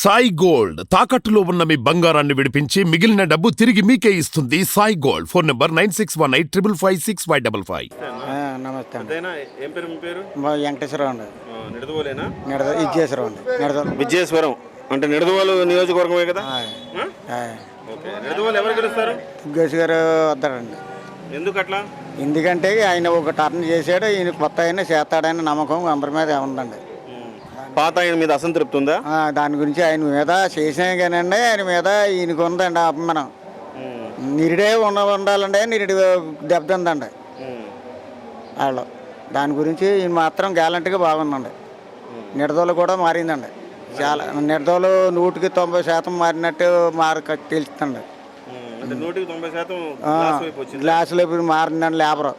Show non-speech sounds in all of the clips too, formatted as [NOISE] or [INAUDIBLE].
Sai gold. తాకట్టులో ఉన్న మీ బంగారాన్ని విడిపించి మిగిలిన డబ్బు తిరిగి మీకే ఇస్తుంది Sai gold. Phone number nine six one eight triple five six five double five. నమస్తే అండి. అదేనా? ఏం పేరు మీ పేరు? మా వెంకటేశ్వరరావు అండి. నిడదవోలేనా? నిడద ఇచ్చేశ్వరరావు అండి. నిడద విజయేశ్వరం. అంటే నిడదవోలు నియోజకవర్గమే కదా. ఓకే. నిడదవోలు ఎవరు గెలుస్తారు? దుగ్గేష్ గారు వస్తారండి. ఎందుకు అట్లా ఎందుకంటే ఆయన ఒక టర్న్ చేశాడు ఈయన కొత్త ఆయన చేస్తాడని నమ్మకం అందరి మీద ఉందండి పాత ఆయన మీద అసంతృప్తి ఉందా? ఆ, దాని గురించి ఆయన మీద చేసినా కానండి ఆయన మీద ఈయనకు ఉందండి అభిమానం నిరుడే ఉన్న ఉండాలండి నిరుడు దెబ్బతిందండి. వాళ్ళు. దాని గురించి ఈయన మాత్రం గ్యాలంటీగా బాగుందండి. నిడదోలు కూడా మారిందండి. చాలా నిడదోలు నూటికి తొంభై శాతం మారినట్టు మార అంటే నూటికి తొంభై శాతం గ్లాస్ వైపు వచ్చింది? గ్లాసులో ఇప్పుడు మారిందండి లేబరు.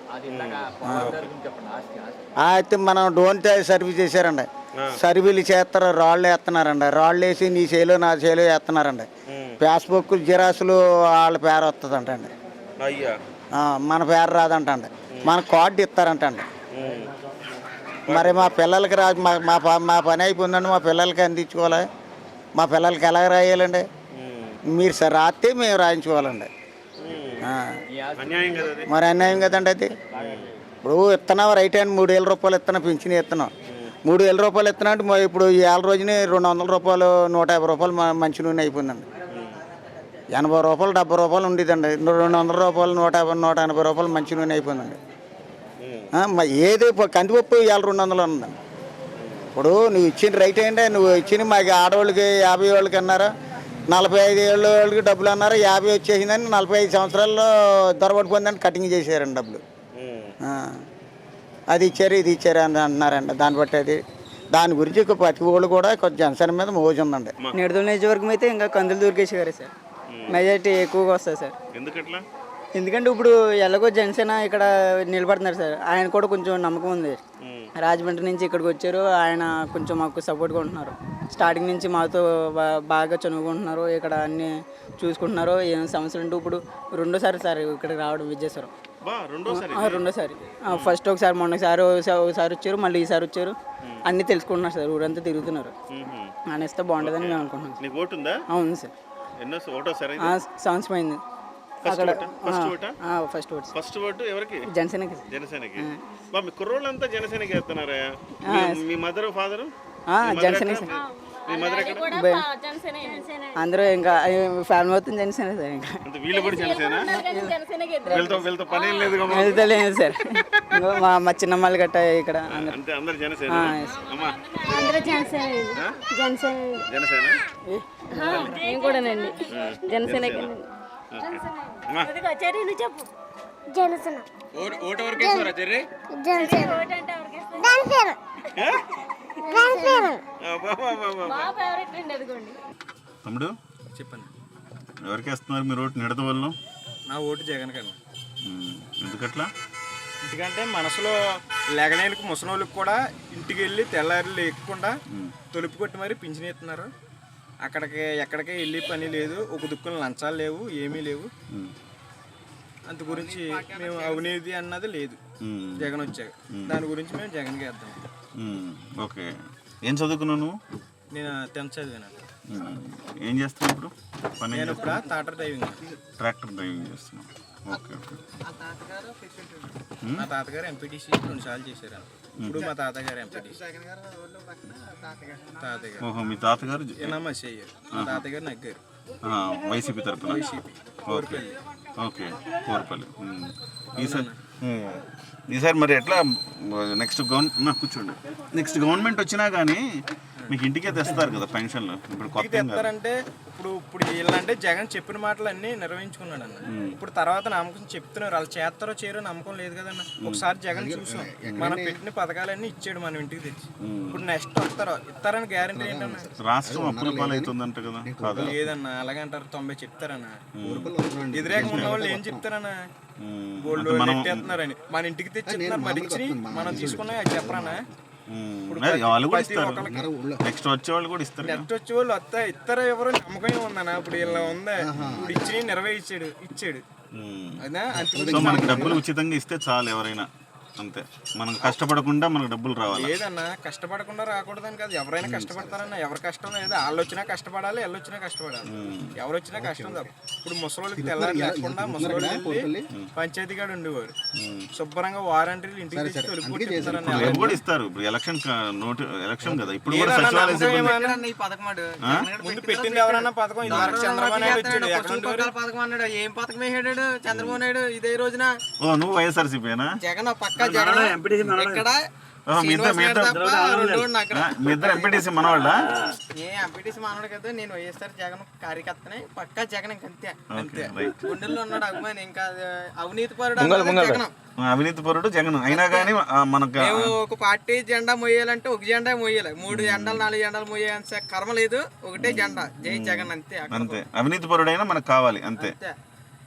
ఆ, అయితే మనం డోన్ సర్వీస్ చేశారండి. సర్వీలు చేస్తారు రాళ్ళు వేస్తున్నారండి రాళ్ళు వేసి నీ చేలో నా చేలో వేస్తున్నారండి పాస్బుక్ జిరాసులు వాళ్ళ పేరు వస్తుందంటండి మన పేరు రాదంటండి. మన కార్డు ఇస్తారంటండి మరి మా పిల్లలకి రా మా మా పని అయిపోయిందండి. మా పిల్లలకి అందించుకోవాలి? మా పిల్లలకి ఎలా రాయాలండి? మీరు సార్ రాస్తే మేము రాయించుకోవాలండి. మరి అన్యాయం కదండి అది? ఇప్పుడు ఇస్తున్నావు రైట్ హ్యాండ్ మూడు వేల రూపాయలు ఇస్తున్నా పింఛన్ ఇస్తున్నాం మూడు వేల రూపాయలు ఇస్తున్నా ఇప్పుడు ఈ ఏళ్ళ రోజుని రెండు వందల రూపాయలు నూట యాభై రూపాయలు మంచి నూనె అయిపోయిందండి. ఎనభై రూపాయలు డెబ్బై రూపాయలు ఉండేదండి. రెండు వందల రూపాయలు నూట యాభై నూట ఎనభై రూపాయలు మంచి నూనె అయిపోయిందండి. ఏది కందిపప్పు ఇవాళ రెండు వందలు ఉందండి ఇప్పుడు నువ్వు ఇచ్చిన రైట్ ఏంటంటే నువ్వు ఇచ్చిన మాకు ఆడవాళ్ళకి యాభై వాళ్ళకి అన్నారు నలభై ఐదు ఏళ్ళ వాళ్ళకి డబ్బులు అన్నారు యాభై వచ్చేసిందని నలభై ఐదు సంవత్సరాల్లో దొరబడిపోయిందని కటింగ్ చేశారండి డబ్బులు. అది ఇచ్చారు ఇది ఇచ్చారు అని అంటున్నారండి దాన్ని బట్టి అది దాని గురించి ఒక ప్రతి వాళ్ళు కూడా కొంచెం జనసేన మీద మోజు ఉందండి. నిడదల నియోజకవర్గం అయితే ఇంకా కందులు దుర్గేష్ గారే సార్. మెజారిటీ ఎక్కువగా వస్తుంది సార్. ఎందుకంటే ఇప్పుడు ఎలాగో జనసేన ఇక్కడ నిలబడుతున్నారు సార్. ఆయన కూడా కొంచెం నమ్మకం ఉంది. రాజమండ్రి నుంచి ఇక్కడికి వచ్చారు. ఆయన కొంచెం మాకు సపోర్ట్గా ఉంటున్నారు స్టార్టింగ్ నుంచి మాతో బాగా చదువుకుంటున్నారు ఇక్కడ అన్ని చూసుకుంటున్నారు. ఏం సమస్యలు ఉంటూ ఇప్పుడు రెండోసారి సార్ ఇక్కడికి రావడం విజయేశ్వరం బా రెండోసారి. ఫస్ట్ ఒకసారి మొన్నసారి ఒకసారి ఒకసారి వచ్చారు మళ్ళీ ఈసారి వచ్చారు. అన్నీ తెలుసుకుంటున్నారు సార్ ఊరంతా తిరుగుతున్నారు. ఆయన ఇస్తే బాగుంటుందని మేము అనుకుంటున్నాం అవును సార్. సంవత్సరం అయింది. ఫస్ట్ అక్కడ ఫస్ట్ ఓటా? ఫస్ట్ ఓటు ఎవరికి? జనసేనకి సార్. జనసేనకి. మీ కుర్రోళ్ళంతా జనసేనకి వేస్తున్నారా. మీ- మదర్ ఫాదర్? సార్. మీ మదర్ ఎక్కడ? బై- అందరూ ఇంకా ఫ్యామిలీ మొత్తం జనసేన సార్ ఇంకా. అంటే వీళ్ళు కూడా జనసేన వీళ్ళతో వీళ్ళతో పని ఏం లేదు కదా తెలియదు సార్. ఇంకో మా మా చిన్నమ్మలు గట్ట ఇక్కడ అందరూ. అంటే అందరు జనసేన. ఆ, yes. అమ్మా. అందరూ జనసేన. జనసేన. జనసేన? నేను కూడానండి. జనసేన ఓకే. అమ్మా. తమ్ముడు చెప్పండి. ఎవరికి వేస్తున్నారు మీరు ఓటు? నిడత వాళ్ళు నా ఓటు జగన్ కన్నా. ఎందుకట్లా? ఎందుకంటే మనసులో లెగనేలకు ముసలోళ్ళకి కూడా ఇంటికి వెళ్ళి తెల్లారి లేకుండా తొలుపు కొట్టి మరి పింఛన్ ఇస్తున్నారు. అక్కడికి ఎక్కడికి వెళ్ళి పని లేదు. ఒక దుక్కులు లంచాలు లేవు ఏమీ లేవు. అంత గురించి మేము అవినీతి అన్నది లేదు. జగన్ వచ్చాక. దాని గురించి మేము జగన్కి వేద్దాం. ఓకే ఏం చదువుకున్నావు నువ్వు? నేను టెన్త్ చదివాను. ఉమ్, ఏం చేస్తావు ఇప్పుడు? పని నేను ఇప్పుడు టాటర్ డ్రైవింగ్? ట్రాక్టర్ డ్రైవింగ్ చేస్తున్నావు. ఓకే ఓకే మా తాతగారు ఎంపీటీసీ రెండు సార్లు చేశారు. ఇప్పుడు మా తాతగారు ఎంపీటీసీ తాతగారు. ఓహో మీ తాతగారు మసి అయ్యారు. మా తాతగారు నగ్గారు. వైసీపీ తరపున? వైసీపీ. Okay okay Korapalli. ఈసారి. ఈసారి మరి ఎట్లా? నెక్స్ట్ గవర్నమెంట్ కూర్చోండి. నెక్స్ట్ గవర్నమెంట్ వచ్చినా కానీ మీకు ఇంటికే తెస్తారు కదా పెన్షన్లు ఇప్పుడు కొత్త ఇప్పుడు ఇప్పుడు వీళ్ళంటే జగన్ చెప్పిన మాటలు అన్ని నిర్వహించుకున్నాడు అన్న. ఇప్పుడు తర్వాత నమ్మకం చెప్తున్నారు. వాళ్ళు చేస్తారో చేయరో నమ్మకం లేదు కదన్న ఒకసారి జగన్ చూసాం. మనం పెట్టిన పథకాలన్నీ ఇచ్చాడు మనం ఇంటికి తెచ్చి. ఇప్పుడు నెక్స్ట్ వస్తారో ఇస్తారని గ్యారంటీ ఏంటన్నా రాష్ట్రం అప్పుల పాలవుతుందంట కదా. కాదా? లేదన్న. అలాగంటారు తొంభై చెప్తారన్న. వ్యతిరేకం ఉన్న వాళ్ళు ఏం చెప్తారన్నా. గోల్డ్ నెట్టేస్తున్నారని. మన ఇంటికి తెచ్చి మరి ఇచ్చి మనం తీసుకున్నా అది చెప్పరానా వాళ్ళు కూడా ప్రతి ఇస్తారు. ఒక్కరికి నెక్స్ట్ వచ్చే వాళ్ళు కూడా ఇస్తారు. నెట్ వచ్చే వాళ్ళు వస్తా ఇస్తారా ఎవరు నమ్మకం ఉందన్న. ఇప్పుడు ఇలా ఉందా? ఇప్పుడు ఇచ్చి నెరవేర్చాడు ఇచ్చాడు. అదా మనకి డబ్బులు ఉచితంగా ఇస్తే చాలు ఎవరైనా. అంతే. మనం కష్టపడకుండా మనకు డబ్బులు రావాలి. ఏదన్నా కష్టపడకుండా రాకూడదని కాదు. ఎవరైనా కష్టపడతారన్న ఎవరి కష్టం లేదు. వాళ్ళు వచ్చినా కష్టపడాలి వాళ్ళు వచ్చినా కష్టపడాలి. ఎవరు వచ్చినా కష్టం తప్ప. ఇప్పుడు ముసలోళ్ళకి తెల్లారి లేకుండా ముసలోళ్ళు పంచాయతీ కాడ ఉండేవారు. శుభ్రంగా వారంటీలు ఇంటికి తెచ్చి రేపు కూడా ఇస్తారు. ఇప్పుడు ఎలక్షన్ నోటి ఎలక్షన్ కదా. ఇప్పుడు కూడా సచివాలయ సిబ్బంది. ముందు పెట్టింది ఎవరన్నా పథకం? ఇది వరకు చంద్రబాబు నాయుడు వచ్చాడు. ఎక్కడ ఉండేవారు? పథకం అన్నాడు. ఏం పథకం వేసాడు చంద్రబాబు నాయుడు ఇదే రోజున? ఓ నువ్వు వైఎస్ఆర్సీపీనా జగన్ పక్క జగన్ ఇక్కడ ఎంపీటీసీ మనవాళ్ళ? ఏ ఎంపీటీసీ మానవుడు కదా నేను వైఎస్ఆర్ జగన్ కార్యకర్తనే. పక్కా జగన్ రైట్. గుండెల్లో ఉన్నాడు అభిమాని. ఇంకా అవినీతి పరుడు జగన్. అవినీతి పరుడు జగన్. అయినా కానీ మనకు మేము ఒక పార్టీ జెండా మోయాలంటే ఒక జెండా మోయాలి. మూడు జెండాలు నాలుగు జెండాలు మోయాల్సిన కర్మ లేదు. ఒకటే జెండా. జై జగన్ అంతే అంతే. అవినీతి పరుడైనా మనకు కావాలి. అంతే.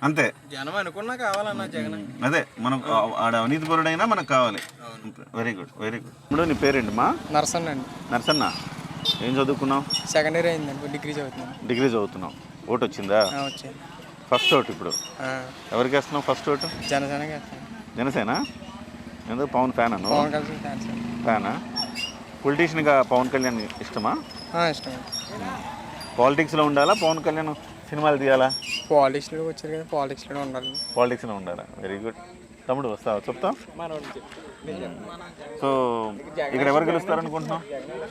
అంతే. జనం అనుకున్నా కావాలన్నా జగన్. అదే మనం ఆడ అవినీతి పరుడైనా మనకు కావాలి. వెరీ గుడ్ వెరీ గుడ్ ఇప్పుడు నీ పేరేంటి మా నర్సన్ అండి. నర్సన్న. ఏం చదువుకున్నావు? సెకండ్ ఇయర్ అయిందండి డిగ్రీ చదువుతున్నాను డిగ్రీ చదువుతున్నావు. ఓటు వచ్చిందా? ఆ, వచ్చింది. ఫస్ట్ ఓటు ఇప్పుడు. ఆ, ఎవరికి వేస్తున్నావు ఫస్ట్ ఓటు? వేస్తాను జనసేన? ఎందుకు పవన్ ఫ్యాన్ అను పవన్ కళ్యాణ్ ఫ్యాన్స్ అండి. ఫ్యానా? పొలిటీషియన్గా పవన్ కళ్యాణ్ ఇష్టమా? ఆ, ఇష్టం. అండి పాలిటిక్స్లో ఉండాలా? పవన్ కళ్యాణ్ సినిమాలు తీయాలా? పాలిటిక్స్లో వచ్చారు కదా పాలిటిక్స్లో ఉండాలి. పాలిటిక్స్లో ఉండాలా? వెరీ గుడ్ తమ్ముడు వస్తావా? చెప్తా? సో ఇక్కడ ఎవరు గెలుస్తారు అనుకుంటున్నాం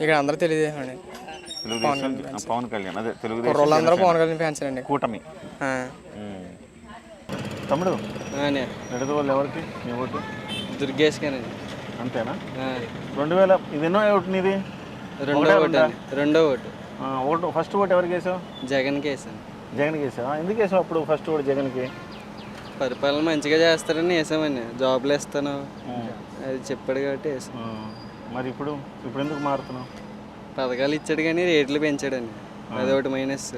ఇక్కడ అందరూ తెలుగుదేశం ఆ, పవన్ కళ్యాణ్. అదే తెలుగుదేశం కుర్రోళ్ళందరూ జనసేన. పవన్ కళ్యాణ్ ఫ్యాన్స్ అండి. కూటమి. తమ్ముడు నడదు వాళ్ళు ఎవరికి? నీ ఓటు? దుర్గేష్ గారండి అంతేనా? రెండు వేల ఇది ఎన్నో ఓటు నీది? రెండో ఓటు? రెండా? ఓటు. ఓటు ఫస్ట్ ఓటు ఎవరికి వేసావు జగన్కి వేసాను జగన్కి వేసావా ఎందుకు వేసావు అప్పుడు ఫస్ట్ ఓటు జగన్కి? పరిపాలన మంచిగా చేస్తారని వేసామండి జాబ్లు ఇస్తాను అది చెప్పాడు కాబట్టి వేసాను మరి ఇప్పుడు? ఇప్పుడు ఎందుకు మారుతున్నావు? పథకాలు ఇచ్చాడు కానీ రేట్లు పెంచాడండి. అది ఒకటి మైనస్.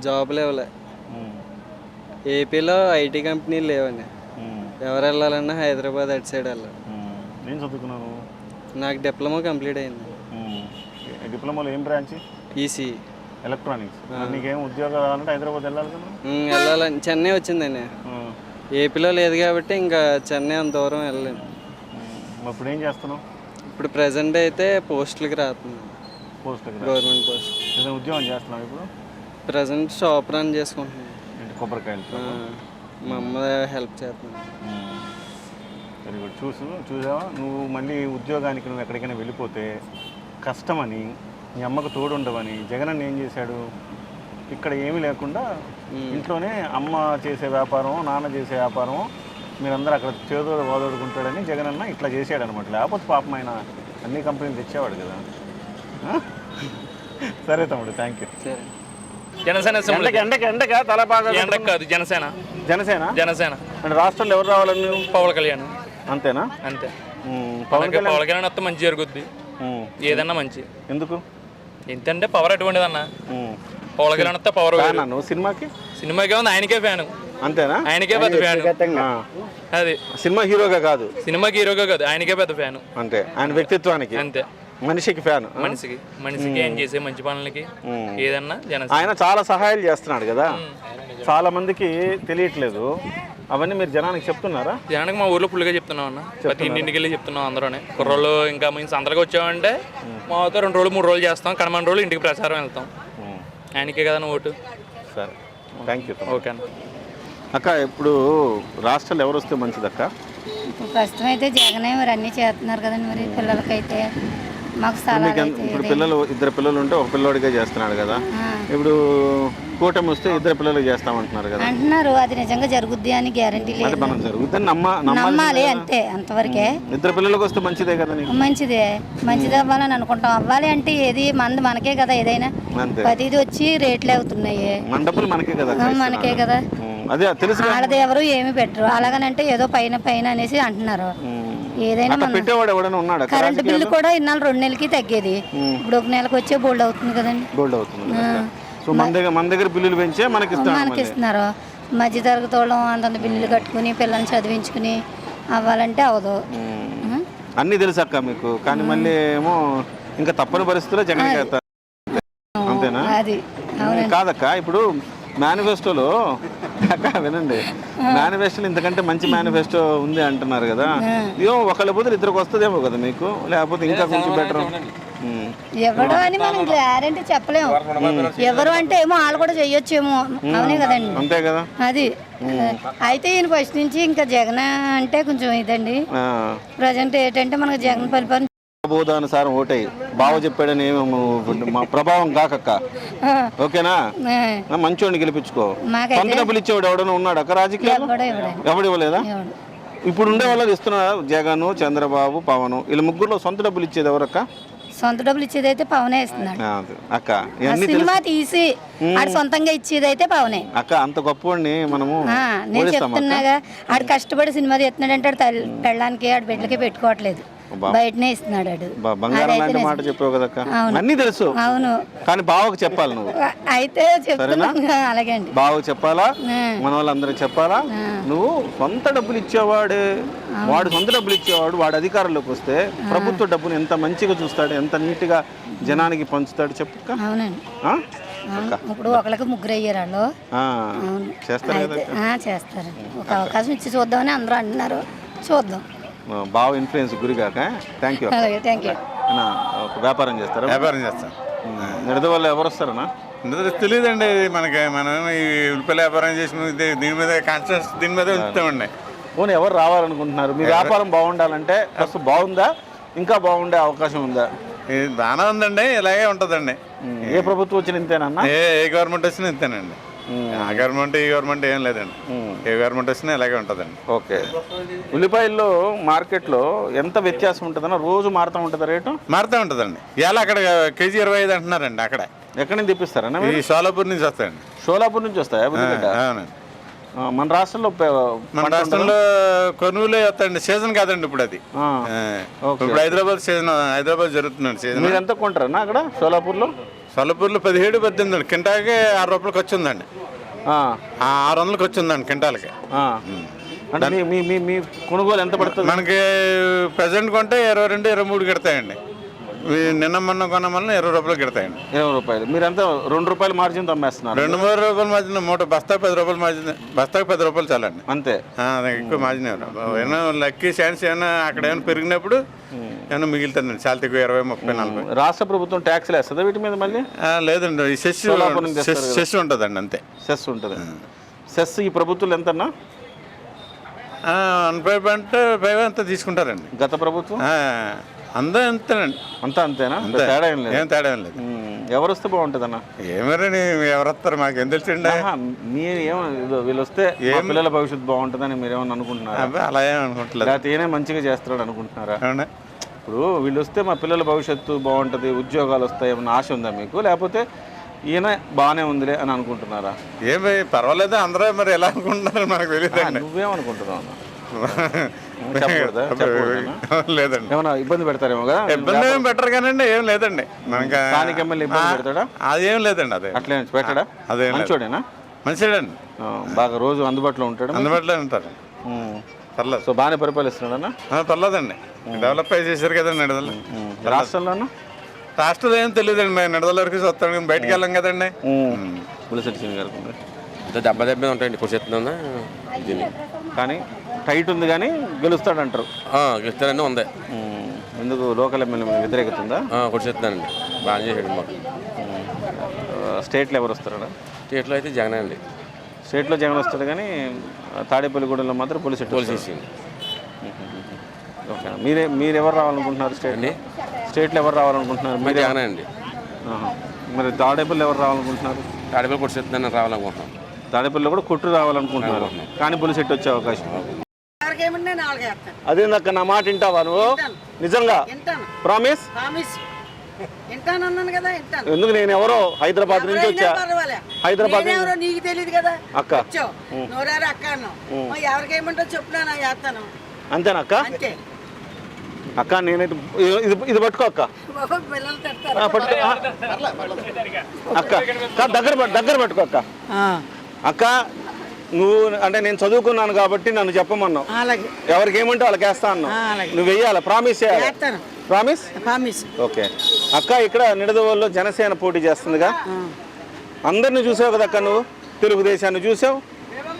జాబులు ఇవ్వలే. ఏపీలో ఐటీ కంపెనీలు లేవండి. ఎవరు వెళ్ళాలన్నా హైదరాబాద్ అటు సైడ్ వెళ్ళాలి. ఉమ్. ఏం చదువుకున్నావు? నాకు డిప్లొమా కంప్లీట్ అయింది. డిప్లొమాలో ఏం బ్రాంచ్? ఈసీ ఎలక్ట్రానిక్స్ నీకేం ఉద్యోగం రావాలంటే హైదరాబాద్ వెళ్ళాలి కదా వెళ్ళాలని. చెన్నై వచ్చిందండి. ఏపీలో లేదు కాబట్టి ఇంకా చెన్నై అంత దూరం వెళ్ళలేను. ఇప్పుడు ఏం చేస్తున్నావు? ఇప్పుడు ప్రజెంట్ అయితే పోస్టులకి రాస్తుంది పోస్ట్ గవర్నమెంట్ పోస్ట్ ఏదైనా ఉద్యోగం చేస్తున్నావు ఇప్పుడు? ప్రజెంట్ షాప్ రన్ చేసుకుంటున్నాను. కొబ్బరికాయలు? మా అమ్మ హెల్ప్ చేస్తున్నాను వెరీ గుడ్ చూసు చూసావా? నువ్వు మళ్ళీ ఉద్యోగానికి నువ్వు ఎక్కడికైనా వెళ్ళిపోతే కష్టమని మీ అమ్మకు తోడు ఉండవని జగన్ అన్న ఏం చేశాడు? ఇక్కడ ఏమీ లేకుండా ఇంట్లోనే అమ్మ చేసే వ్యాపారం నాన్న చేసే వ్యాపారం మీరందరూ అక్కడ చేదోడు వాదోడుకుంటాడని జగన్ అన్న ఇట్లా చేసాడు అనమాట లేకపోతే పాపం ఆయన అన్ని కంపెనీలు తెచ్చేవాడు కదా? సరే తమ్ముడు థ్యాంక్ యూ సరే. జనసేన ఎండకి ఎండకి ఎండక? తల బాగా ఎండకు కాదు జనసేన. జనసేన? జనసేన. అంటే రాష్ట్రంలో ఎవరు రావాలని పవన్ కళ్యాణ్. అంతేనా? అంతే. పవన్ కళ్యాణ్ పవన్ కళ్యాణ్ వస్తే మంచి జరుగుద్ది. ఏదన్నా మంచి. ఎందుకు? ఎంతంటే పవర్ అటువంటిది అన్న కళ్యాణ్ వస్తే పవర్ ఫ్యానా నువ్వు సినిమాకి? సినిమాకే ఉంది ఆయనకే ఫ్యాన్. అంతేనా? ఆయనకే పెద్ద ఫ్యాన్. అది. సినిమా హీరోగా కాదు. సినిమాకి హీరోగా కాదు ఆయనకే పెద్ద ఫ్యాన్. అంతే. ఆయన వ్యక్తిత్వానికి. అంతే. మనిషికి ఫ్యాన్. మనిషికి. మనిషికి ఏం చేసే మంచి పనులకి. ఏదన్నా ఆయన చాలా సహాయాలు చేస్తున్నాడు కదా. చాలా మందికి తెలియట్లేదు. అవన్నీ మీరు జనానికి చెప్తున్నారా? జనానికి మా ఊర్లో ఫుల్గా చెప్తున్నాం అన్న. ప్రతి ఇంటింటికి వెళ్ళి చెప్తున్నాం అందరూనే. కుర్రోళ్ళు ఇంకా మేము సందరికి వచ్చామంటే మా ఊరితో రెండు రోజులు మూడు రోజులు చేస్తాం. కనమని రోజులు ఇంటికి ప్రచారం వెళ్తాం. ఆయనకే కదా ఓటు? సరే. థ్యాంక్ యూ ఓకే అన్న. అక్క ఇప్పుడు రాష్ట్రాలు ఎవరు వస్తే మంచిది అక్క ఇప్పుడు ప్రస్తుతం అయితే జగనే మరి అన్నీ చేస్తున్నారు కదండి మరి పిల్లలకైతే. మాకు స్థలాలు ఇప్పుడు పిల్లలు ఇద్దరు పిల్లలు ఉంటే ఒక పిల్లోడిగా చేస్తున్నాడు కదా. ఇప్పుడు కూటమి వస్తే ఇద్దరు పిల్లలు చేస్తామంటున్నారు కదా. అంటున్నారు అది నిజంగా జరుగుద్ది అని గ్యారంటీ లేదు. మనం నమ్మాలి అంతే అంతవరకే. ఇద్దరు పిల్లలకు వస్తే మంచిదే కదా మంచిదే మంచిది అవ్వాలని అనుకుంటాం. అవ్వాలి అంటే ఏది మంది మనకే కదా ఏదైనా. ప్రతిది వచ్చి రేట్లు అవుతున్నాయి. మండపులు మనకే కదా మనకే కదా. అదే తెలుసు. వాళ్ళది ఎవరు ఏమి పెట్టరు. అలాగనంటే ఏదో పైన పైన అనేసి అంటున్నారు. ఏదైనా కరెంటు బిల్లు కూడా ఇన్నాళ్ళు రెండు నెలలకి తగ్గేది. ఇప్పుడు ఒక నెలకు వచ్చే బోల్డ్ అవుతుంది కదండి. గోల్డ్ అవుతుంది. సో మన దగ్గర మన దగ్గర బిల్లులు పెంచే మనకి మనకి ఇస్తున్నారు మధ్య తరగతి వాళ్ళం అంతంత బిల్లులు కట్టుకుని పిల్లల్ని చదివించుకుని అవ్వాలంటే అవదు? అన్నీ తెలుసు అక్క మీకు. కానీ మళ్ళీ ఏమో ఇంకా తప్పని పరిస్థితుల్లో జగన్ చేస్తారు అంతేనా? అది. అవునండి. కాదక్క ఇప్పుడు మేనిఫెస్టోలో వినండి. మేనిఫెస్టోలో ఇంతకంటే మంచి మేనిఫెస్టో ఉంది అంటున్నారు కదా. ఏమో ఒకళ్ళ పోతే ఇద్దరికి వస్తుందేమో కదా మీకు. లేకపోతే ఇంకా కొంచెం బెటర్ ఎవడు అని మనం గ్యారంటీ చెప్పలేము. ఎవరు అంటే ఏమో వాళ్ళు కూడా చెయ్యొచ్చేమో. అవునే కదండి. అంతే కదా. అది. అయితే ఈయన ఫస్ట్ నుంచి ఇంకా జగన్ అంటే కొంచెం ఇదండి. ప్రజెంట్ ఏంటంటే మనకు జగన్ పరిపాలన బోధానుసారం ఓటై. బావ చెప్పాడని మా ప్రభావం కాకక్క. ఓకేనా? మంచోడిని గెలిపించుకో. సొంత డబ్బులు ఇచ్చేవాడు ఎవడన్నా ఉన్నాడు అక్క రాజకీయాలు ఎవడో ఇవ్వలేదా. ఇప్పుడు ఉండే వాళ్ళకి ఇస్తున్నారు? జగన్ చంద్రబాబు పవన్. వీళ్ళ ముగ్గురులో సొంత డబ్బులు ఇచ్చేది ఎవరక్క? సొంత డబ్బులు ఇచ్చేది అయితే పవనే ఇస్తున్నాడు. అక్క ఆ ఇవన్నీ సినిమా తీసి ఆడు సొంతంగా ఇచ్చేది అయితే పవనే. అక్క అంత గొప్పవాడిని మనము ఆ, నేను అక్క. చెప్తున్నాగా ఆడు కష్టపడి సినిమా తీస్తున్నాడంటే ఆడు తల్లి- పెళ్ళానికి ఆడు బిడ్డలకి పెట్టుకోవట్లేదు. బయటనే ఇస్తున్నాడు బంగారం లాంటి. మాట చెప్పావు అవును. అన్నీ తెలుసు. అవును. కానీ బావకు చెప్పాలి నువ్వు. అయితే అలాగే అండి. బావకు చెప్పాలా. మన వాళ్ళందరికి చెప్పాలా? నువ్వు సొంత డబ్బులు ఇచ్చేవాడు. వాడు సొంత డబ్బులు ఇచ్చేవాడు. వాడు అధికారంలోకి వస్తే ప్రభుత్వ డబ్బుని ఎంత మంచిగా చూస్తాడు ఎంత నీట్గా జనానికి పంచుతాడు? అవును. ఇప్పుడు ఒకళ్ళకి ముగ్గురు అయ్యారు కదా చేస్తారు. ఒక అవకాశం ఇచ్చి చూద్దామని అందరూ అంటున్నారు. చూద్దాం. బావ ఇన్ఫ్లుయెన్స్ గురిగాక థ్యాంక్ యూ థ్యాంక్ యూ అన్నా, ఒక వ్యాపారం చేస్తారా? వ్యాపారం చేస్తాం. నిడద వాళ్ళు ఎవరు వస్తారన్నా? ఇందులో తెలియదండి మనకి మనం ఈ ఉల్లిపాయల వ్యాపారం చేసిన దీని మీద కాన్షియస్ దీని మీద ఉంచుతామండి పోనీ ఎవరు రావాలనుకుంటున్నారు? మీ వ్యాపారం బాగుండాలంటే ఫస్ట్ బాగుందా? ఇంకా బాగుండే అవకాశం ఉందా? ఇది బాగానే ఉందండి ఇలాగే ఉంటుందండి. ఏ ప్రభుత్వం వచ్చిన ఇంతేనన్నా ఏ ఏ గవర్నమెంట్ వచ్చినా ఇంతేనండి. ఆ గవర్నమెంట్ ఈ గవర్నమెంట్ ఏం లేదండి. ఏ గవర్నమెంట్ వచ్చినా ఇలాగే ఉంటుందండి. ఓకే. ఉల్లిపాయల్లో మార్కెట్లో ఎంత వ్యత్యాసం ఉంటుందన్న రోజు మారుతూ ఉంటుందా రేటు? మారుతూ ఉంటుందండి. ఇవాళ అక్కడ కేజీ ఇరవై ఐదు అంటున్నారండి అక్కడ. ఎక్కడి నుంచి తెప్పిస్తారన్నా ఈ సోలాపూర్ నుంచి వస్తాయండి. షోలాపూర్ నుంచి వస్తాయా అవునండి. మన రాష్ట్రంలో మన రాష్ట్రంలో కొనుగోలే వస్తాయండి. సీజన్ కాదండి ఇప్పుడు అది. ఇప్పుడు హైదరాబాద్ సీజన్ హైదరాబాద్ జరుగుతుందండి సీజన్. మీరు ఎంత కొంటారన్నా అక్కడ షోలాపూర్లో సొల్లపూర్లో పదిహేడు పద్దెనిమిది అండి కింటాకి ఆరు రూపాయలకి వచ్చిందండి ఆరు వందలకి వచ్చిందండి కింటాలకి. అంటే మీ- మీ కొనుగోలు ఎంత పడుతుంది? మనకి ప్రజెంట్ కొంటే ఇరవై రెండు ఇరవై మూడు కిడతాయండి. నిన్న మొన్న కొన్న వల్ల ఇరవై రూపాయలు కిడతాయండి ఇరవై రూపాయలు. మీరు ఎంత రెండు రూపాయలు మార్జిన్ అమ్మేస్తున్నారు రెండు మూడు రూపాయల మార్జిన్ మూట బస్తా పది రూపాయలు మార్జిన్ బస్తాకి పది రూపాయలు చాలండి. అంతే. ఎక్కువ మార్జిన్ ఏమైనా లక్కీ ఛాన్స్ ఏమైనా అక్కడ ఏమైనా పెరిగినప్పుడు ఏమైనా మిగులుతుందండి. చాలా ఎక్కువ ఇరవై ముప్పై నలభై. రాష్ట్ర ప్రభుత్వం ట్యాక్స్లు వేస్తుందా వీటి మీద మళ్ళీ? లేదండి. ఈ సెస్ సెస్ ఉంటుందండి అంతే. సెస్ ఉంటుంది. సెస్ ఈ ప్రభుత్వం ఎంతన్నా? వన్ ఫైవ్ అంటే ఫైవ్ అంతా తీసుకుంటారండి. గత ప్రభుత్వం? అందరూ అంతేనండి. అంతా అంతేనా? అంతే. తేడా ఏం లేదు. ఏం తేడా ఏం లేదు. ఎవరు వస్తే బాగుంటుందన్న? ఏమరని ఎవరు వస్తారు మాకేం తెలుసండి? మీరు ఏమో వీళ్ళు వస్తే మా పిల్లల భవిష్యత్తు బాగుంటుందని మీరు ఏమన్నా అనుకుంటున్నారా? అలా ఏం అనుకుంటలేదు. లేకపోతే ఈయనే మంచిగా చేస్తాడు అనుకుంటున్నారా? ఇప్పుడు వీళ్ళు వస్తే మా పిల్లల భవిష్యత్తు బాగుంటుంది ఉద్యోగాలు వస్తాయి ఏమన్నా ఆశ ఉందా మీకు? లేకపోతే ఈయన బాగానే ఉందిలే అని అనుకుంటున్నారా? ఏం భయ్, పర్వాలేదు అందరూ మరి ఎలా అనుకుంటున్నారు? మనకు ఆ, తెలియదండి. నువ్వేమనుకుంటున్నావు అన్న? [LAUGHS] [LAUGHS] లేదండి. ఏమన్నా ఇబ్బంది పెడతారేమో కదా? ఇబ్బంది ఏం బెటర్ కానండి ఏం లేదండి. మనకి స్థానిక ఎమ్మెల్యే ఇబ్బంది పెడతాడా? అదేం లేదండి అదే. అట్లే పెట్టడా? అదేం. మంచోడేనా? మంచిదండి బాగా రోజు అందుబాటులో ఉంటాడు అందుబాటులో ఉంటారు. పర్లేదు. సో బాగానే పరిపాలిస్తున్నాడన్నా? ఆ, పర్లేదండి. డెవలప్ అయి చేశారు కదండి నిడదలు. రాష్ట్రంలోనా? రాష్ట్రం ఏం తెలియదండి మేము నిడదల వరకు కానీ బయటికి వెళ్ళాం కదండి. పులిసెట్టి ఉంది. దెబ్బ దెబ్బ ఉంటాయండి దీన్ని కానీ టైట్ ఉంది కానీ గెలుస్తాడంటారు. ఇస్తారని ఉంది. ఎందుకు లోకల్ ఎమ్మెల్యే వ్యతిరేకత ఉందా కూడా చెప్తున్నానండి బాగా చేసాడు మాకు. స్టేట్లో ఎవరు వస్తారా స్టేట్లో అయితే జగన్ అండి. స్టేట్లో జగన్ వస్తాడు కానీ తాడేపల్లిగూడెంలో మాత్రం పోలీస్ వస్తాడు. చేసింది ఓకే. మీరే మీరు ఎవరు రావాలనుకుంటున్నారు స్టేట్ అండి? స్టేట్లో ఎవరు రావాలనుకుంటున్నారు? మరి జగన్ అండి. మరి తాడేపల్లి ఎవరు రావాలనుకుంటున్నారు? తాడిపల్లి కూడా చెప్తున్నాను రావాలనుకుంటున్నాం. తాడేపల్లిలో కూడా కొట్టు రావాలనుకుంటున్నారు. కానీ పులిసెట్టి వచ్చే అవకాశం. అదేందక్క నా మాట వింటావా నువ్వు? నిజంగా? ప్రామిస్ ఎందుకు నేను ఎవరో హైదరాబాద్ నుంచి వచ్చా? హైదరాబాద్ నీకు తెలియదు కదా. అక్క. నోరారు అక్క అన్నావు. మరి ఎవరికి ఏమంటో చెప్పినా చేస్తాను. అంతేనక్క అంతే. అక్క నేనైతే ఇది- పట్టుకో అక్క. అక్క అక్క, దగ్గర దగ్గర పట్టుకో అక్క. అక్క నువ్వు అంటే నేను చదువుకున్నాను కాబట్టి నన్ను చెప్పమన్నావు. అలాగే. ఎవరికి ఏమంటే వాళ్ళకి వేస్తా అన్నావు. అలాగే. నువ్వు వెయ్యాలి? ప్రామిస్ చేయాలి? చేస్తాను. ప్రామిస్ ప్రామిస్ ఓకే అక్క ఇక్కడ నిడదవోల్లో జనసేన పోటీ చేస్తుందిగా. అందరిని చూసావు కదా అక్క నువ్వు? తెలుగుదేశాన్ని చూసావు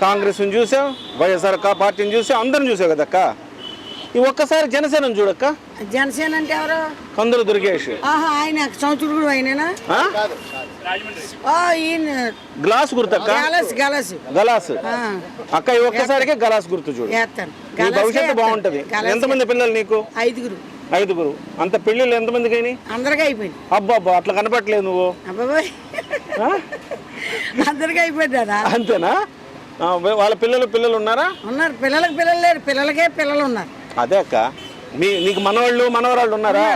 కాంగ్రెస్ని చూసాం వైఎస్ఆర్ పార్టీని చూసాం అందరం చూసావు కదక్క ఈ ఒక్కసారి జనసేనని చూడక్క? జనసేన అంటే ఎవరు? కందులు దుర్గేష్. ఆహా ఆయన సంవత్సరుడు ఆయననా? ఈయన గ్లాస్ గుర్తక్క గలస్ గలస్. గలాస్. అక్క ఈ ఒక్కసారికే గలాస్ గుర్తు చూడు. నీ భవిష్యత్తు బాగుంటది. ఎంతమంది పిల్లలు నీకు? ఐదుగురు. ఐదుగురు. అంత పెళ్ళిళ్ళు ఎంతమందికి అయినాయి అందరికీ అయిపోయింది. అబ్బా అబ్బా అట్లా కనపట్లేదు నువ్వు. అందరికీ అయిపోయిందా అంతేనా? వాళ్ళ పిల్లలు పిల్లలు ఉన్నారా? ఉన్నారు. పిల్లలకి పిల్లలు లేరు. పిల్లలకే పిల్లలు ఉన్నారు. అదే అక్క. మీ నీకు మనవాళ్ళు మనవరాళ్ళు ఉన్నారా?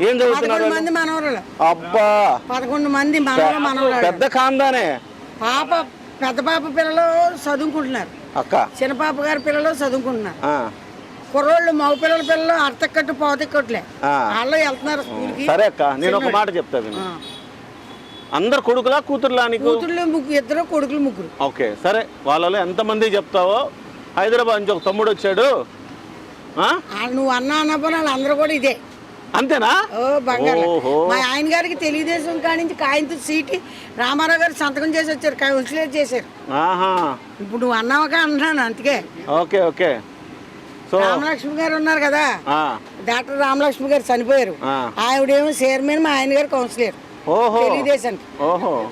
ఏం చదువుతున్నారు పదకొండు మంది మనవరాలు అబ్బా! పదకొండు మంది మనవరాలు పెద్ద ఖాందానే పాప పెద్ద పాప పిల్లలు చదువుకుంటున్నారు. అక్క. చిన్న పాప గారి పిల్లలు చదువుకుంటున్నారు. ఆ, కుర్రోళ్ళు మగ పిల్లల పిల్లలు అర్థకట్టు పోతెక్కట్లే ఆ. వాళ్ళు వెళ్తున్నారు స్కూల్కి. సరే అక్క నేను ఒక మాట చెప్తా విను. అందరు కొడుకులా కూతురులా నీకు? కూతుళ్ళు ముగ్గురు ఇద్దరు కొడుకులు ముగ్గురు. ఓకే సరే. వాళ్ళలో ఎంతమంది చెప్తావో? హైదరాబాద్ నుంచి ఒక తమ్ముడు వచ్చాడు. నువ్వు అన్న అన్నప్పుడు వాళ్ళు అందరూ కూడా ఇదే. అంతేనా? ఓ బంగారు. మా ఆయన గారికి తెలుగుదేశం కాడి నుంచి కాయంతో సీటి రామారావు గారు సంతకం చేసి వచ్చారు కౌన్సిలర్ చేశారు. ఇప్పుడు నువ్వు అన్నావుగా అంటున్నాను అందుకే. Okay okay. సో రామలక్ష్మి గారు ఉన్నారు కదా? డాక్టర్ రామలక్ష్మి గారు చనిపోయారు. ఆ. ఆవిడేమో చైర్మన్ మా ఆయన గారు కౌన్సిలర్. ఓహో. తెలుగుదేశానికి. ఓహో.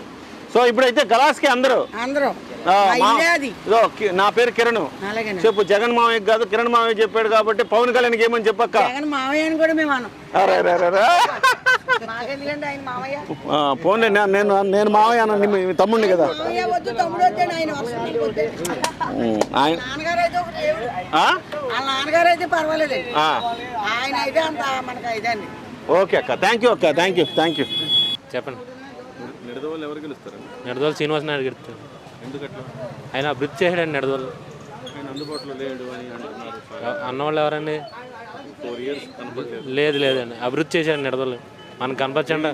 సో ఇప్పుడైతే గలాస్కి అందరూ. అందరూ. ఆ, మా మా- ఇల్లే అది ఇదో కి- నా పేరు కిరణ్. చెప్పు జగన్ మామయ్య కాదు కిరణ్ మామయ్య చెప్పాడు కాబట్టి పవన్ కళ్యాణ్కి ఏమని చెప్పక్క? జగన్ మావయ్య అని కూడా మేము మావయ్య పోన్లే నేను నేను మామయ్య అన్న తమ్ముడిని కదా. మావయ్య ఓకే అక్క థ్యాంక్ యూ అక్క థ్యాంక్ యూ థ్యాంక్ యూ చెప్పండి. ఎవరు గెలుస్తారు నిడదోలు శ్రీనివాస నాయుడు ఎందుకట్లా? ఆయన అభివృద్ధి చేశాడండి నిడదోలు ఆయన అందుబాటులో లేడు అని అంటున్నారు. అన్నవాళ్ళు ఎవరండి? ఫోర్ ఇయర్స్ కనపడలేదు. లేదు లేదండి. అభివృద్ధి చేశాడు నిడదోలు మనకు కనపరచండి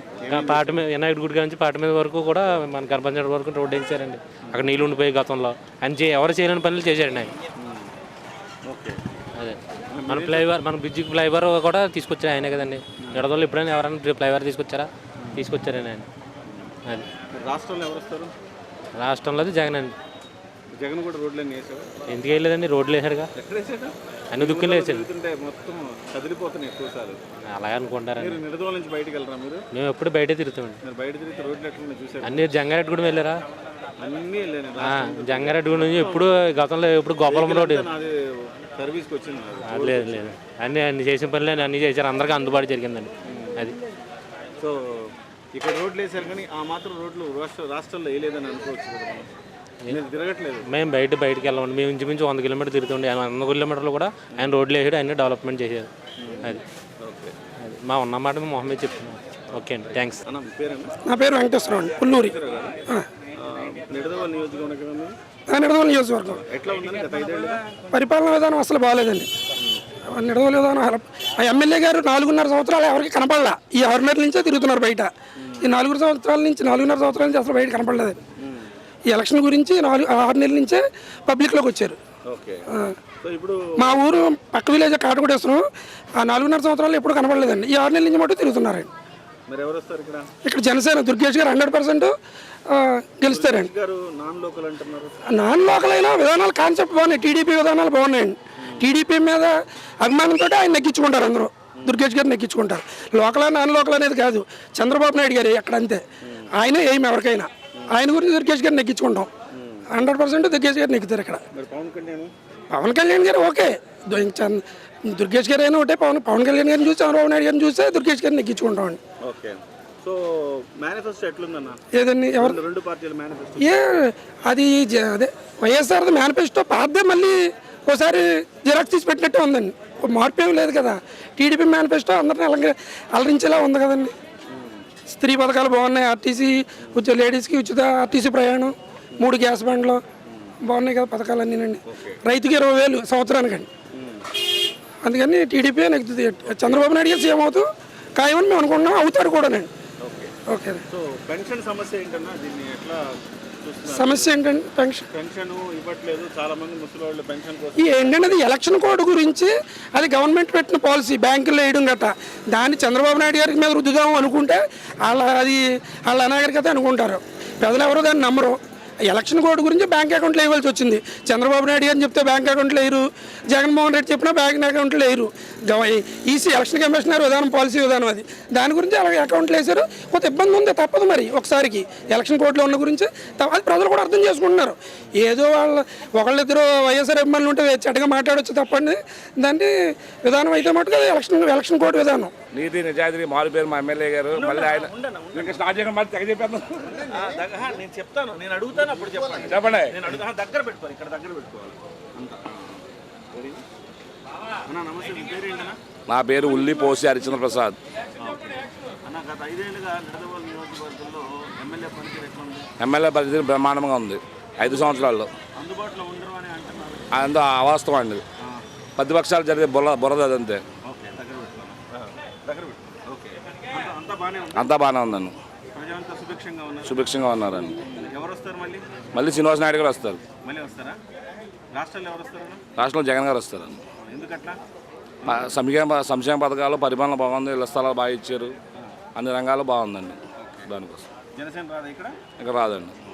పాట మీద వినాయకుడి గుడి నుంచి పాట మీద వరకు కూడా మన కనపరచండి వరకు రోడ్డు వేయించారండి. అక్కడ నీళ్ళు ఉండిపోయి గతంలో. ఆయన చే ఎవరు చేయలేని పనులు చేశాడండి ఆయన. అదే. మన ఫ్లైఓవర్ మన బ్రిడ్జికి ఫ్లైఓవర్ కూడా తీసుకొచ్చారు ఆయనే కదండి. నిడదోళ్ళు ఎప్పుడైనా ఎవరైనా ఫ్లైఓవర్ తీసుకొచ్చారా? తీసుకొచ్చారండి ఆయన. అది. రాష్ట్రంలో ఎవరు వస్తారు? రాష్ట్రంలో అది జగన్ అండి. జగన్ కూడా రోడ్లన్నీ వేసాడు. ఎందుకు వెళ్ళలేదండి రోడ్లు వేసాడుగా. ఎక్కడ వేసాడు? అన్ని దుక్కులు వేసాడు. మొత్తం కదిలిపోతున్నాయి ఎక్కువసార్లు అలాగే అనుకుంటారండి. మీరు నుంచి బయటికి వెళ్ళరా మీరు? మేము ఎప్పుడు బయటే తిరుగుతామండి. మీరు బయట తిరిగితే రోడ్లు ఎట్లా చూసారు అన్ని జంగారెడ్డి కూడా వెళ్ళారా? అన్నీ వెళ్ళాను ఆ, జంగారెడ్డి గుడి నుంచి ఎప్పుడు గతంలో ఎప్పుడు గోపాలం రోడ్ నాది సర్వీస్కి వచ్చింది నాది. లేదు లేదు. అన్ని అన్ని చేసిన పనులు అన్ని చేశారు. అందరికీ అందుబాటు జరిగిందండి. అది. సో ఇక్కడ రోడ్లు వేసారు కానీ ఆ మాత్రం రోడ్లు రాష్ట్ర రాష్ట్రాల్లో వేయలేదని అనుకోవచ్చు కదా మనం. మీరు తిరగట్లేదు. మేము బయట బయటకు వెళ్ళమండి. మేము ఇంచుమించు వంద కిలోమీటర్ తిరుగుతుండే ఆయన వంద కిలోమీటర్లు కూడా ఆయన రోడ్లు వేసాడు అన్ని డెవలప్మెంట్ చేశారు అది. ఓకే అది. మా ఉన్నమాట మేము మొహమ్మద్ చెప్తున్నాం. ఓకే అండి. థ్యాంక్స్ అన్న మీ పేరేనా నా పేరు వెంకటేశ్వరరావు అండి. పుల్లూరి. నిడదవోలు నియోజకవర్గం మీది? నిడదవోలు నియోజకవర్గం. ఎట్లా ఉందని గత ఐదేళ్ళుగా పరిపాలన విధానం అసలు బాగాలేదండి. నిడదవోలు విధానం హెల్ప్ ఆ ఎమ్మెల్యే గారు నాలుగున్నర సంవత్సరాలు ఎవరికి కనపడలా. ఈ ఆరు నెలల నుంచే తిరుగుతున్నారు బయట. ఈ నాలుగు సంవత్సరాల నుంచి నాలుగున్నర సంవత్సరాల నుంచి అసలు బయట కనపడలేదండి ఈ ఎలక్షన్ గురించి నాలుగు ఆరు నెలల నుంచే పబ్లిక్లోకి వచ్చారు. మా ఊరు పక్క విలేజ్ కాటగొడేస్తున్నాం ఆ నాలుగున్నర సంవత్సరాలు ఎప్పుడు కనపడలేదండి. ఈ ఆరు నెలల నుంచి మటు తిరుగుతున్నారండి. ఇక్కడ? జనసేన దుర్గేష్ గారు హండ్రెడ్ పర్సెంట్ గెలుస్తారండి. నాన్ లోకల్ అయినా విధానాలు కాన్సెప్ట్ బాగున్నాయి. టీడీపీ విధానాలు బాగున్నాయండి. టీడీపీ మీద అభిమానంతో ఆయన నెగ్గించుకుంటారు అందరూ. దుర్గేష్ గారు నెగ్గించుకుంటారు లోకల్ నాన్ లోకల్ అనేది కాదు. చంద్రబాబు నాయుడు గారు ఎక్కడ అంతే. ఆయన ఏం ఎవరికైనా. ఆయన గురించి దుర్గేష్ గారు నెగ్గించుకుంటాం హండ్రెడ్ పర్సెంట్ దుర్గేష్ గారు నెగ్గుతారు ఇక్కడ. పవన్ కళ్యాణ్? గారు ఓకే. దుర్గేష్ గారు అయినా ఒకటే పవన్ పవన్ కళ్యాణ్ గారిని చూసి చంద్రబాబు నాయుడు గారిని చూస్తే దుర్గేష్ గారిని నెగ్గించుకుంటామండి ఓకే. సో మేనిఫెస్టో ఎట్లుందన్న? ఏదండి ఎవరు? రెండు- రెండు పార్టీల మేనిఫెస్టో ఏ అది అదే వైఎస్ఆర్ మేనిఫెస్టో పాతదే మళ్ళీ ఒకసారి జిరాక్స్ తీసి పెట్టినట్టే ఉందండి. మార్పు ఏం లేదు కదా. టీడీపీ మేనిఫెస్టో అందరిని అలంక అలరించేలా ఉంది కదండి. స్త్రీ పథకాలు బాగున్నాయి ఆర్టీసీ ఉచిత లేడీస్కి ఉచిత ఆర్టీసీ ప్రయాణం మూడు గ్యాస్ బండ్లు బాగున్నాయి కదా పథకాలు అన్నీనండి రైతుకి ఇరవై వేలు సంవత్సరానికండి. అందుకని టీడీపీ నెగ్గుతుంది చంద్రబాబు నాయుడు గారు సీఎం అవుతూ ఖాయమని మేము అనుకుంటున్నాం అవుతారు కూడానండి. ఓకే. సో పెన్షన్ సమస్య ఏంటన్నా దీన్ని ఎట్లా సమస్య ఏంటంటే పెన్షన్. పెన్షన్ ఇవ్వట్లేదు. చాలా మంది ముసలి పెన్షన్ కోసం ఏంటంటే అది ఎలక్షన్ కోడ్ గురించి అది గవర్నమెంట్ పెట్టిన పాలసీ బ్యాంకుల్లో వేయడం గట్ట దాన్ని చంద్రబాబు నాయుడు గారికి మీద రుద్దుదాం అనుకుంటే వాళ్ళ అది వాళ్ళ అనాగరికత అనుకుంటారు. ప్రజలు ఎవరు దాన్ని నమ్మరు. ఎలక్షన్ కోడ్ గురించి బ్యాంక్ అకౌంట్లో వేయవలసి వచ్చింది. చంద్రబాబు నాయుడు అని చెప్తే బ్యాంక్ అకౌంట్లో వేయరు. జగన్మోహన్ రెడ్డి చెప్పినా బ్యాంక్ అకౌంట్లో వేయరు. ఈసీ ఎలక్షన్ కమిషనర్ విధానం పాలసీ విధానం అది. దాని గురించి అలాగే అకౌంట్లు వేశారు. కొంత ఇబ్బంది ఉంది తప్పదు మరి ఒకసారికి. ఎలక్షన్ కోడ్లో ఉన్న గురించి అది ప్రజలు కూడా అర్థం చేసుకుంటున్నారు. ఏదో వాళ్ళ ఒకళ్ళిద్దరు వైఎస్ఆర్ అభిమానులు ఉంటే చెడ్డగా మాట్లాడొచ్చు తప్పండి. దాన్ని విధానం అయితే మటుకు ఎలక్షన్ ఎలక్షన్ కోడ్ విధానం. నీతి నిజాయితీ మారు పేరు మా ఎమ్మెల్యే గారు. మళ్ళీ ఆయన ఇంకా స్టార్ట్ చేయడం మళ్ళీ తెగ చెప్పేద్దాం నేను చెప్తాను నేను అడుగుతాను అప్పుడు చెప్పండి. చెప్పండి. నేను అడుగుతా దగ్గర పెట్టుకోవాలి ఇక్కడ దగ్గర పెట్టుకోవాలి. నా పేరు ఉల్లి పోసి హరిచంద్ర ప్రసాద్ ఎమ్మెల్యే పరిస్థితి బ్రహ్మాండంగా ఉంది. ఐదు సంవత్సరాల్లో. అందుబాటులో అవాస్తవం అండి. ప్రతిపక్షాలు జరిగే బుర్ర బురద అదంతే ఓకే దగ్గర పెట్టుకోవాలి దగ్గర పెట్టుకోవాలి ఓకే అంతా బాగానే ఉందండి. సుభిక్షంగా ఉన్నారు. సుభిక్షంగా ఉన్నారండి. మళ్ళీ? శ్రీనివాస నాయుడు గారు వస్తారు. రాష్ట్రంలో జగన్ గారు వస్తారండి సంక్షేమ సంక్షేమ పథకాలు పరిపాలన బాగుంది ఇళ్ళ స్థలాలు బాగా ఇచ్చారు. అన్ని రంగాలు బాగుందండి. దానికోసం. ఇక్కడ? ఇంకా రాదండి.